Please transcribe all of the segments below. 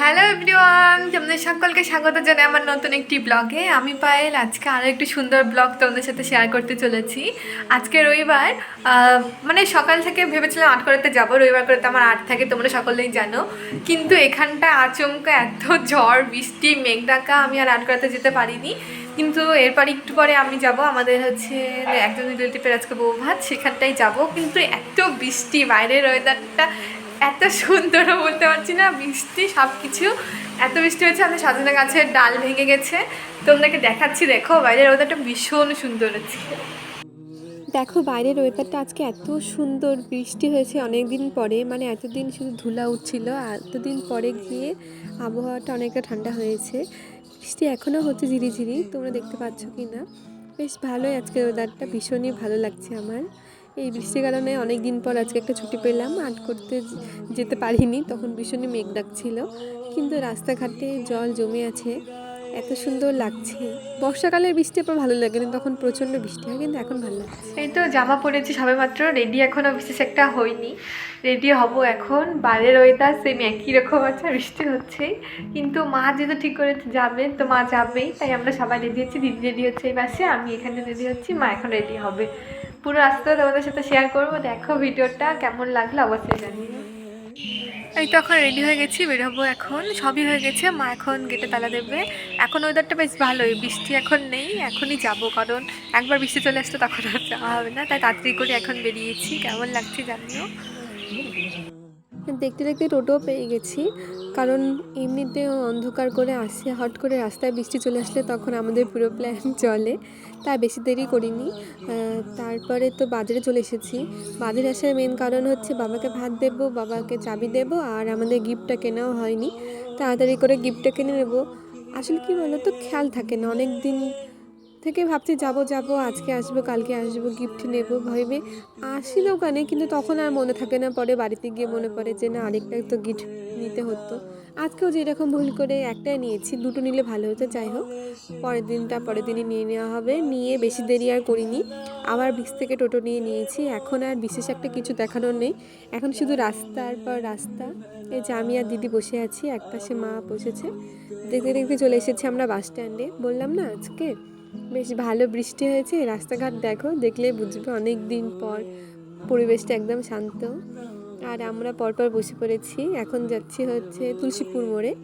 Hello everyone তোমাদের সকলকে স্বাগত জানাই আমার নতুন একটি ব্লগে আমি পায়েল। আজকে আরও একটি সুন্দর ব্লগ তোমাদের সাথে শেয়ার করতে চলেছি। আজকে রবিবার মানে সকাল থেকে ভেবেছিলাম আট করাতে যাব, রবিবার করে তো আমার আট থাকে, তোমরা সকলেই জানো। কিন্তু এখানটা আচমকা এত ঝড়, বৃষ্টি মেঘ ডাকা আমি আর আট করাতে যেতে পারিনি। কিন্তু এরপর একটু পরে আমি যাব, আমাদের হচ্ছে একজন রিলেটিভের আজকে বউ ভাত সেখানটাই যাব। কিন্তু এত বৃষ্টি, বাইরের ওয়েদারটা এত সুন্দরও বলতে পারছি না বৃষ্টি সব কিছু এত বৃষ্টি হয়েছে আমাদের সজনা গাছের ডাল ভেঙে গেছে। তোমাদেরকে দেখাচ্ছি, দেখো, বাইরের ওয়েদারটা ভীষণ সুন্দর হচ্ছে। দেখো, বাইরের ওয়েদারটা আজকে এত সুন্দর, বৃষ্টি হয়েছে অনেক দিন পরে মানে এতদিন শুধু ধুলা উঠছিল এতদিন পরে গিয়ে আবহাওয়াটা অনেকটা ঠান্ডা হয়েছে। বৃষ্টি এখনও হচ্ছে ঝিরি ঝিরি তোমরা দেখতে পাচ্ছ কি না বেশ ভালোই আজকের ওয়েদারটা ভীষণই ভালো লাগছে আমার। এই বৃষ্টির কারণে অনেক দিন পর আজকে একটা ছুটি পেলাম। আট করতে যেতে পারিনি, তখন ভীষণই মেঘ ডাকছিল। কিন্তু রাস্তাঘাটে জল জমে আছে। এত সুন্দর লাগছে। বর্ষাকালের বৃষ্টি আবার ভালো লাগে না, তখন প্রচণ্ড বৃষ্টি হয়, কিন্তু এখন ভালো লাগছে। এই তো জামা পরেছি সবে মাত্র রেডি এখনও বিশেষ একটা হয়নি। রেডি হব এখন বাইরের ওয়েদার সেম একই রকম আছে, বৃষ্টি হচ্ছে কিন্তু মা যেহেতু ঠিক করে যাবে, তো মা যাবেই, তাই আমরা সবাই রেডি হচ্ছি, দিদি রেডি হচ্ছে এই পাশে আমি এখানে রেডি হচ্ছি, মা এখন রেডি হবে। পুরো রাস্তা তোমাদের সাথে শেয়ার করব। দেখো ভিডিওটা কেমন লাগল, অবশ্যই জানিয়ে এই তো এখন রেডি হয়ে গেছি, বেরোবো এখন। সবই হয়ে গেছে, মা এখন গেটে তালা দেবে। এখন ওয়েদারটা বেশ ভালোই, বৃষ্টি এখন নেই, এখনই যাব কারণ একবার বৃষ্টি চলে আসতো তখন আর যাওয়া হবে না। তাই তাড়াতাড়ি করে এখন বেরিয়েছি, কেমন লাগছে জানিও। দেখতে দেখতে টোটো পেয়ে গেছি। কারণ এমনিতে অন্ধকার করে আসে হট করে রাস্তায় বৃষ্টি চলে আসলে তখন আমাদের পুরো প্ল্যান চলে। তা বেশি দেরি করিনি। তারপরে তো বাজারে চলে এসেছি। বাজারে আসার মেন কারণ হচ্ছে বাবাকে ভাত দেবো, বাবাকে চাবি দেবো আর আমাদের গিফটটা কেনাও হয়নি। তাড়াতাড়ি করে গিফটটা কিনে নেব। আসলে কি বলো তো খেয়াল থাকে না। অনেক দিন থেকে ভাবছি, যাব যাব, আজকে আসব, কালকে আসব গিফট নেব, ভেবে আসি দোকানে কিন্তু তখন আর মনে থাকে না। পরে বাড়িতে গিয়ে মনে পড়ে যে, না, আরেকটা তো গিফট নিতে হতো। আজকেও যেরকম ভুল করে একটাই নিয়েছি, দুটো নিলে ভালো হতো, যাই হোক। পরের দিনটা পরের দিনই নিয়ে নেওয়া হবে। নিয়ে বেশি দেরি আর করিনি। আবার বিশ থেকে টোটো নিয়ে নিয়েছি। এখন আর বিশেষ একটা কিছু দেখানোর নেই। এখন শুধু রাস্তার পর রাস্তা। এই যে আমি আর দিদি বসে আছি, একপাশে মা বসেছে। দেখতে দেখতে চলে এসেছি আমরা বাস স্ট্যান্ডে। বললাম, না, আজকে বেশ ভালো বৃষ্টি হয়েছে। রাস্তাঘাট দেখো, দেখলে বুঝবে অনেক দিন পর পরিবেশটা একদম শান্ত। আর আমরা পরপর বসে পড়েছি। এখন যাচ্ছি হচ্ছে তুলসীপুর মোড়ে।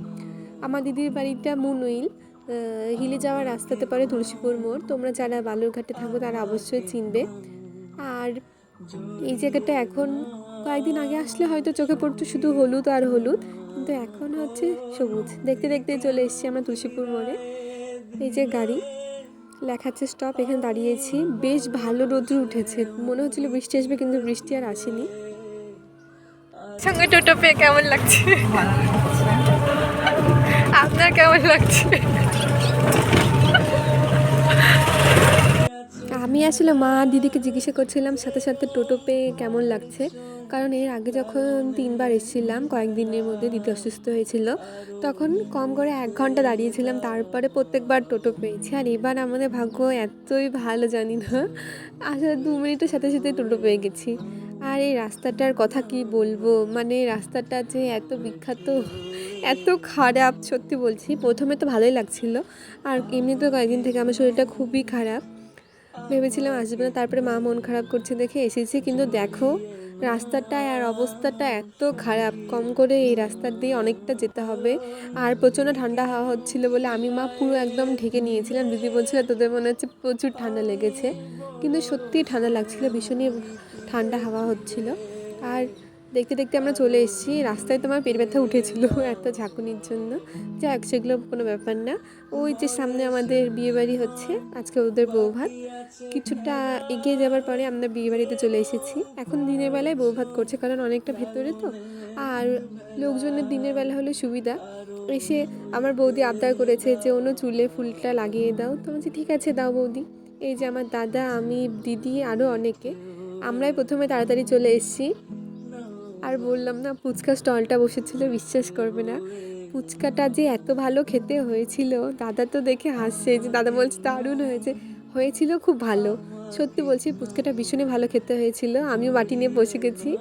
আমার দিদির বাড়িটা মুনুইল। হিলে যাওয়ার রাস্তাতে পরে তুলসীপুর মোড়। তোমরা যারা বালুরঘাটে থাকো, তারা অবশ্যই চিনবে। আর এই জায়গাটা এখন কয়েকদিন আগে আসলে হয়তো চোখে পড়তো শুধু হলুদ আর হলুদ। কিন্তু এখন হচ্ছে সবুজ। দেখতে দেখতে চলে এসেছি আমরা তুলসীপুর মোড়ে। এই যে গাড়ি। লেখাচ্ছে স্টপ এখানে দাঁড়িয়েছি। বেশ ভালো রোদ্র উঠেছে। মনে হচ্ছিল বৃষ্টি আসবে কিন্তু বৃষ্টি আর আসেনি। সঙ্গে টোটো পেয়ে কেমন লাগছে? আপনার কেমন লাগছে? আমি আসলে মা দিদিকে জিজ্ঞাসা করছিলাম সাথে সাথে টোটো পেয়ে কেমন লাগছে? কারণ এর আগে যখন তিনবার এসেছিলাম, কয়েকদিনের মধ্যে দিদি অসুস্থ হয়েছিল, তখন কম করে এক ঘণ্টা দাঁড়িয়েছিলাম, তারপরে প্রত্যেকবার টোটো পেয়েছি। আর এবার আমাদের ভাগ্য এতই ভালো জানি না আসলে দু মিনিটের সাথে সাথে টোটো পেয়ে গেছি। আর এই রাস্তাটার কথা কি বলব? মানে রাস্তাটা যে এত বিখ্যাত, এত খারাপ, সত্যি বলছি, প্রথমে তো ভালোই লাগছিল, আর এমনিতে কয়েকদিন থেকে আমার শরীরটা খুবই খারাপ। ভেবেছিলাম আসবে না, তারপরে মা মন খারাপ করছে দেখে এসেছি, কিন্তু দেখো রাস্তাটা আর অবস্থাটা এত খারাপ। কম করে এই রাস্তা দিয়ে অনেকটা যেতে হবে। আর প্রচণ্ড ঠান্ডা হাওয়া হচ্ছিল বলে আমি, মা, পুরো একদম ঢেকে নিয়েছিলাম। দিদি বলছিল, তোদের মনে হচ্ছে প্রচুর ঠান্ডা লেগেছে। কিন্তু সত্যিই ঠান্ডা লাগছিল, ভীষণই ঠান্ডা হাওয়া হচ্ছিল। আর দেখতে দেখতে আমরা চলে এসেছি। রাস্তায় তোমার পেট ব্যথা উঠেছিল এত ঝাঁকুনির জন্য। যাক, সেগুলো কোনো ব্যাপার না। ওই যে সামনে আমাদের বিয়েবাড়ি হচ্ছে, আজকে ওদের বউ ভাত কিছুটা এগিয়ে যাবার পরে আমরা বিয়েবাড়িতে চলে এসেছি। এখন দিনের বেলায় বউ ভাত করছে, কারণ অনেকটা ভেতরে তো। আর লোকজনের দিনের বেলা হলে সুবিধা। এসে আমার বৌদি আবদার করেছে যে অন্য চুলে ফুলটা লাগিয়ে দাও। তো বলছি, ঠিক আছে, দাও বৌদি। এই যে আমার দাদা, আমি, দিদি আরও অনেকে। আমরাই প্রথমে তাড়াতাড়ি চলে এসেছি। আর বললাম না, ফুচকা স্টলটা বসেছিল, বিশ্বাস করবে না। ফুচকাটা যে এত ভালো খেতে হয়েছিল, দাদা তো দেখে হাসছে, যে দাদা বলছে, দারুণ হয়েছে। হয়েছিল খুব ভালো। সত্যি বলছি, ফুচকাটা ভীষণই ভালো খেতে হয়েছিল। আমিও বাটি নিয়ে বসে গেছি।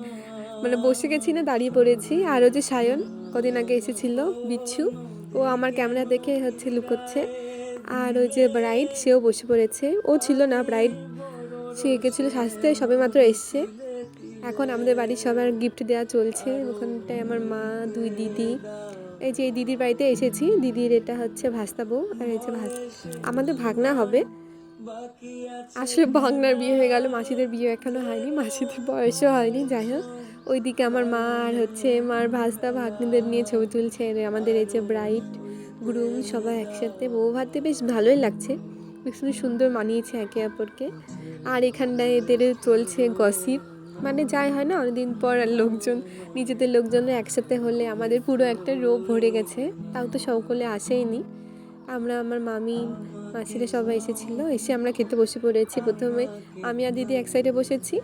মানে বসে গেছি না, দাঁড়িয়ে পড়েছি। আর আরও যে সায়ন, কদিন আগে এসেছিল, বিচ্ছু। ও আমার ক্যামেরা দেখে হচ্ছে লুকোচ্ছে। আর ওই যে ব্রাইড, সেও বসে পড়েছে। ও ছিল না, ব্রাইড। সে গেছিল সাজতে সবে মাত্র এসছে। এখন আমাদের বাড়ির সবার গিফট দেওয়া চলছে। ওখানটায় আমার মা, দুই দিদি। এই যে এই দিদির বাড়িতে এসেছি। দিদির এটা হচ্ছে ভাস্তাবো আর এই যে ভাস আমাদের ভাগনা হবে। আসলে ভাগনার বিয়ে হয়ে গেল, মাসিদের বিয়ে এখনও হয়নি, মাসিদের বয়সও হয়নি, যাই হোক। ওইদিকে আমার মা আর হচ্ছে মার ভাস্তা ভাগ্নিদের নিয়ে ছবি তুলছে। আমাদের এই যে ব্রাইট গ্রুম সবাই একসাথে। বউ ভাতে বেশ ভালোই লাগছে। ভীষণ সুন্দর মানিয়েছে একে অপরকে। আর এখানটায় এদের চলছে গসিপ মানে যাই হয় না, অনেকদিন পর আর লোকজন, নিজেদের লোকজনের একসাথে হলে আমাদের পুরো একটা রোগ ভরে গেছে। তাও তো সকলে আসেইনি। আমরা, আমার মামি, মাসিরা সবাই এসেছিল, এসে আমরা খেতে বসে পড়েছি। প্রথমে আমি আর দিদি এক সাইডে বসেছি।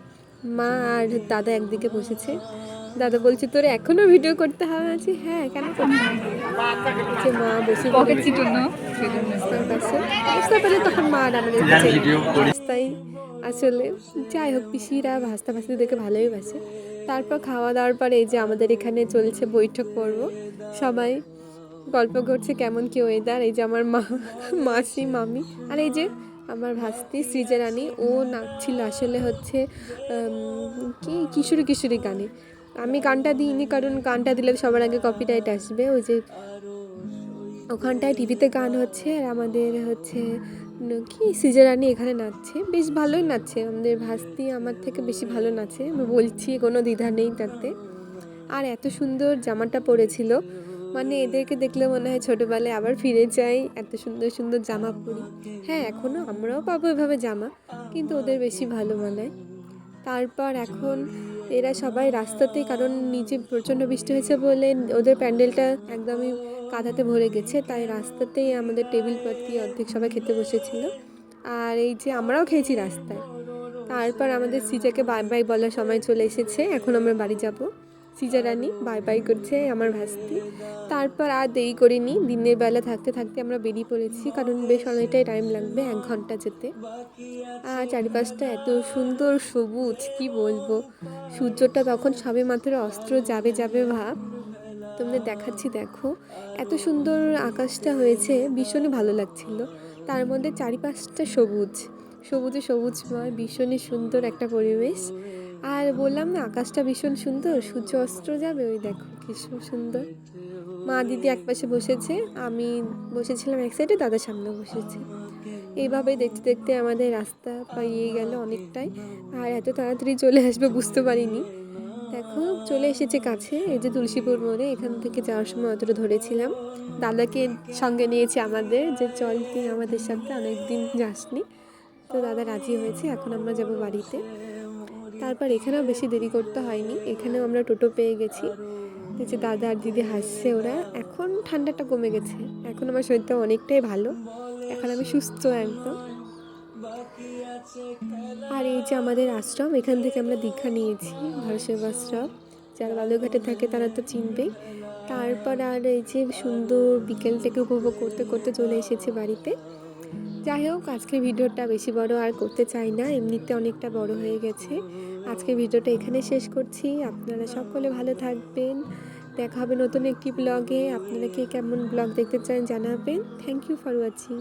মা আর দাদা একদিকে বসেছে। দাদা বলছে তোর এখনও ভিডিও করতে হবে? আছে হ্যাঁ কেন করতে হবে?" মা বসে পকেট পাশে। রাস্তার পাশে তখন মা আর আমাদের রাস্তায় আসলে যাই হোক পিসিরা ভাস্তা ভাস্তি দেখে ভালোই বাসে। তারপর খাওয়া দাওয়ার পরে এই যে আমাদের এখানে চলছে বৈঠক পর্ব। সবাই গল্প করছে কেমন কি ওয়েদার এই যে আমার মা মাসি মামি। আর এই যে আমার ভাস্তি সৃজা রানী ও নাচছিল আসলে হচ্ছে কি কিশোরী কিশোরী গানে। আমি গানটা দিইনি, কারণ গানটা দিলে সবার আগে কপিরাইট আসবে। ওই যে ওখানটায় টিভিতে গান হচ্ছে, আর আমাদের হচ্ছে কি সিজারানি এখানে নাচছে। বেশ ভালোই নাচছে। আমাদের ভাস্তি আমার থেকে বেশি ভালো নাচে। আমি বলছি, কোনো দ্বিধা নেই তাতে। আর এত সুন্দর জামাটা পরেছিল। মানে এদেরকে দেখলে মনে হয় ছোটোবেলায় আবার ফিরে যাই, এত সুন্দর সুন্দর জামা পরি। হ্যাঁ এখনও আমরাও পাবো এভাবে জামা, কিন্তু ওদের বেশি ভালো মানায় তারপর এখন এরা সবাই রাস্তাতেই কারণ নিচে প্রচণ্ড বৃষ্টি হয়েছে বলে ওদের প্যান্ডেলটা একদমই কাঁথাতে ভরে গেছে, তাই রাস্তাতেই আমাদের টেবিল পাতি অর্ধেক সবাই খেতে বসেছিল। আর এই যে আমরাও খেয়েছি রাস্তায়। তারপর আমাদের সিজাকে বাই বাই বলার সময় চলে এসেছে, এখন আমরা বাড়ি যাব। সিজা রানী, বাই বাই করছে আমার ভাস্তি। তারপর আর দেরি করিনি, দিনের বেলা থাকতে থাকতে আমরা বেরিয়ে পড়েছি, কারণ বেশ অনেকটাই টাইম লাগবে, এক ঘণ্টা যেতে। আর চারিপাশটা এত সুন্দর সবুজ, কি বলব? সূর্যটা তখন সবে মাত্র অস্ত্র যাবে যাবে ভাব। তোমাদের দেখাচ্ছি, দেখো। এত সুন্দর আকাশটা হয়েছে, ভীষণই ভালো লাগছিল। তার মধ্যে চারিপাশটা সবুজ, সবুজে সবুজময়, ভীষণই সুন্দর একটা পরিবেশ। আর বললাম না, আকাশটা ভীষণ সুন্দর, সূর্য অস্ত্র যাবে, ওই দেখো সু- সুন্দর। মা দিদি একপাশে বসেছে, আমি বসেছিলাম এক সাইডে দাদা সামনে বসেছে। এইভাবে দেখতে দেখতে আমাদের রাস্তা পাইয়ে গেল অনেকটাই, আর এত তাড়াতাড়ি চলে আসবে বুঝতে পারিনি। দেখো, চলে এসেছে কাছে, এই যে তুলসীপুর মোড়ে, এখান থেকে যাওয়ার সময় অতটা ধরেছিলাম। দাদাকে সঙ্গে নিয়েছি আমাদের, যে চল তুই আমাদের সাথে, অনেকদিন যাসনি। তো দাদা রাজি হয়েছে, এখন আমরা যাব বাড়িতে। তারপর এখানেও বেশি দেরি করতে হয়নি। এখানেও আমরা টোটো পেয়ে গেছি। যে দাদা আর দিদি হাসছে ওরা। এখন ঠান্ডাটা কমে গেছে। এখন আমার শরীরটা অনেকটাই ভালো। এখন আমি সুস্থ একদম। আর এই যে আমাদের আশ্রম, এখান থেকে আমরা দীক্ষা নিয়েছি ভরসেব আশ্রম। যারা বালুঘাটে থাকে তারা তো চিনবেই। তারপর আর এই যে সুন্দর বিকেলটাকে উপভোগ করতে করতে চলে এসেছি বাড়িতে। যাই হোক আজকে ভিডিওটা বেশি বড় আর করতে চাই না, এমনিতে অনেকটা বড় হয়ে গেছে। আজকে ভিডিওটা এখানে শেষ করছি। আপনারা সকলে ভালো থাকবেন। দেখা হবে নতুন একটি ব্লগে আপনারা কে কেমন ব্লগ দেখতে চান জানাবেন। Thank you for watching